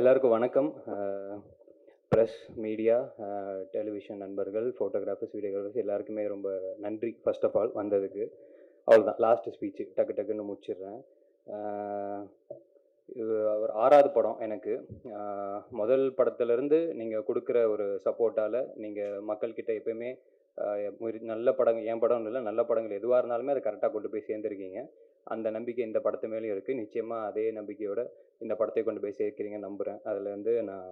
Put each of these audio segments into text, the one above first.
எல்லாருக்கும் வணக்கம். Press media television நண்பர்கள் ஃபோட்டோகிராஃபர்ஸ் வீடியோகிராஃபர்ஸ் எல்லாருக்குமே ரொம்ப நன்றி. ஃபர்ஸ்ட் ஆஃப் ஆல் வந்ததுக்கு. அவ்வளோதான் லாஸ்ட் ஸ்பீச்சு டக்கு டக்குன்னு முடிச்சிடுறேன். அவர் இது ஒரு ஆறாவது படம் எனக்கு. முதல் படத்துலேருந்து நீங்கள் கொடுக்குற ஒரு சப்போர்ட்டால் நீங்கள் மக்கள்கிட்ட எப்பயுமே நல்ல படங்கள் என் படம் இல்லை நல்ல படங்கள் எதுவாக இருந்தாலுமே அதை கரெக்டாக கொண்டு போய் சேர்ந்துருக்கீங்க. அந்த நம்பிக்கை இந்த படத்து மேலேயும் இருக்குது நிச்சயமாக அதே நம்பிக்கையோட இந்த படத்தை கொண்டு போய் சேர்க்குறீங்க நம்புகிறேன் அதில் வந்து நான்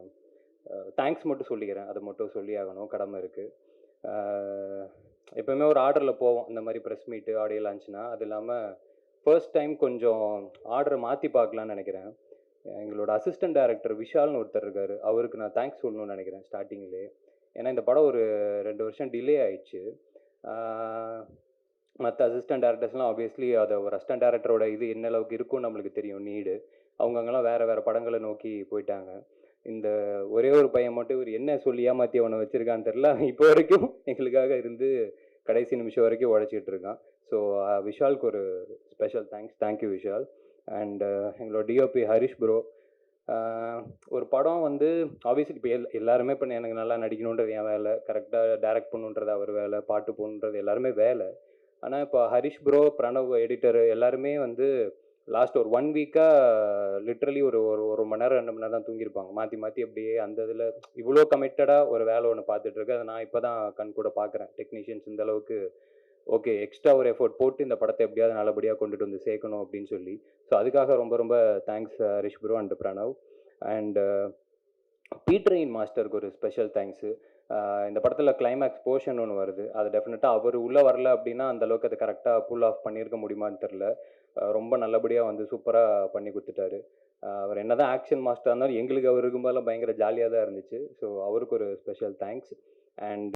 தேங்க்ஸ் மட்டும் சொல்லிக்கிறேன். அது மட்டும் சொல்லி ஆகணும். கடமை இருக்குது எப்போயுமே ஒரு ஆர்டரில் போவோம். இந்த மாதிரி ப்ரெஸ் மீட்டு ஆடியோ லான்ச்னா அது இல்லாமல் ஃபர்ஸ்ட் டைம் கொஞ்சம் ஆர்டரை மாற்றி பார்க்கலான்னு நினைக்கிறேன். எங்களோட அசிஸ்டன்ட் டைரக்டர் விஷால்னு ஒருத்தர் இருக்கார். அவருக்கு நான் தேங்க்ஸ் சொல்லணும்னு நினைக்கிறேன் ஸ்டார்டிங்லேயே ஏன்னா இந்த படம் ஒரு ரெண்டு வருஷம் டிலே ஆயிடுச்சு. மற்ற அசிஸ்டன்ட் டேரக்டர்ஸ்லாம் ஆப்வியஸ்லி அதை ஒரு அசிஸ்டன்ட் டேரக்டரோட இது என்ன அளவுக்கு இருக்கும்னு நம்மளுக்கு தெரியும் நீடு அவங்கங்கெல்லாம் வேறு வேறு படங்களை நோக்கி போயிட்டாங்க. இந்த ஒரே ஒரு பையன் மட்டும் இவர் என்ன சொல்லி ஏமாற்றி அவனை வச்சுருக்கான்னு தெரில இப்போ வரைக்கும் எங்களுக்காக இருந்து கடைசி நிமிஷம் வரைக்கும் உழைச்சிக்கிட்டு இருக்கான். ஸோ uh, விஷாலுக்கு ஒரு special thanks thank you Vishal. And uh, எங்களோட டிஓபி ஹரிஷ் ப்ரோ uh, ஒரு படம் வந்து ஆப்வியஸ்லி இப்போ எல் எல்லாருமே இப்போ எனக்கு நல்லா நடிக்கணுன்றது என் வேலை. கரெக்டாக டைரக்ட் பண்ணுன்றது அவர் வேலை. பாட்டு போகணுன்றது எல்லாருமே வேலை. ஆனால் இப்போ ஹரிஷ் ப்ரோ பிரணவ் எடிட்டர் எல்லாருமே வந்து லாஸ்ட் ஒரு ஒன் வீக்காக லிட்ரலி ஒரு ஒரு ஒரு மணி நேரம் ரெண்டு மணி நேரம் தான் தூங்கியிருப்பாங்க. மாற்றி மாற்றி அப்படியே அந்த இதில் இவ்வளோ கமிட்டடாக ஒரு வேலை ஒன்று பார்த்துட்டு இருக்கு அதை நான் இப்போ தான் கண் கூட பார்க்குறேன். டெக்னீஷியன்ஸ் இந்த அளவுக்கு ஓகே எக்ஸ்ட்ரா ஒரு எஃபோர்ட் போட்டு இந்த படத்தை எப்படியாவது நல்லபடியாக கொண்டுட்டு வந்து சேர்க்கணும் அப்படின்னு சொல்லி. ஸோ அதுக்காக ரொம்ப ரொம்ப thanks Harish bro and Pranav and பீட்ரெயின் மாஸ்டருக்கு ஒரு ஸ்பெஷல் தேங்க்ஸு இந்த படத்தில் கிளைமேக்ஸ் போர்ஷன் ஒன்று வருது. அது டெஃபினட்டாக அவர் உள்ளே வரல அப்படின்னா அந்த அளவுக்கு அதை கரெக்டாக புல் ஆஃப் பண்ணியிருக்க முடியுமான்னு தெரில ரொம்ப நல்லபடியாக வந்து சூப்பராக பண்ணி கொடுத்துட்டாரு. அவர் என்ன தான் ஆக்ஷன் மாஸ்டர் இருந்தாலும் எங்களுக்கு அவர் இருக்கும்போதெல்லாம் பயங்கர ஜாலியாக தான் இருந்துச்சு. ஸோ அவருக்கு ஒரு ஸ்பெஷல் தேங்க்ஸ் அண்ட்